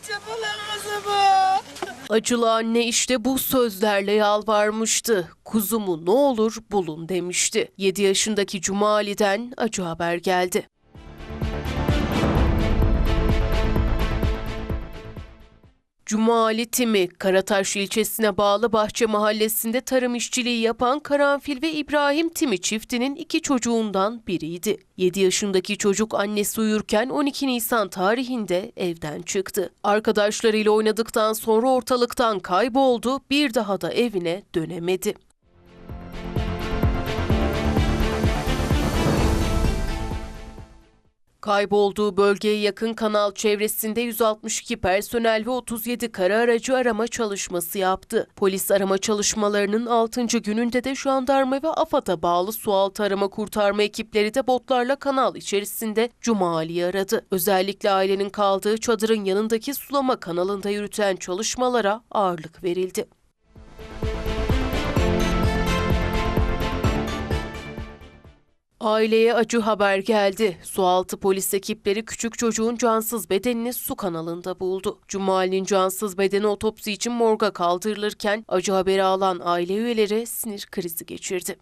Kızımı. Acılı anne işte bu sözlerle yalvarmıştı. Kuzumu ne olur bulun demişti. 7 yaşındaki Cumali'den acı haber geldi. Cumali Timi, Karataş ilçesine bağlı Bahçe mahallesinde tarım işçiliği yapan Karanfil ve İbrahim Timi çiftinin iki çocuğundan biriydi. 7 yaşındaki çocuk annesi uyurken 12 Nisan tarihinde evden çıktı. Arkadaşlarıyla oynadıktan sonra ortalıktan kayboldu, bir daha da evine dönemedi. Kaybolduğu bölgeye yakın kanal çevresinde 162 personel ve 37 kara aracı arama çalışması yaptı. Polis arama çalışmalarının 6. gününde de jandarma ve AFAD'a bağlı sualtı arama kurtarma ekipleri de botlarla kanal içerisinde Cuma Ali'yi aradı. Özellikle ailenin kaldığı çadırın yanındaki sulama kanalında yürüten çalışmalara ağırlık verildi. Aileye acı haber geldi. Sualtı polis ekipleri küçük çocuğun cansız bedenini su kanalında buldu. Cumali'nin cansız bedeni otopsi için morga kaldırılırken acı haberi alan aile üyeleri sinir krizi geçirdi.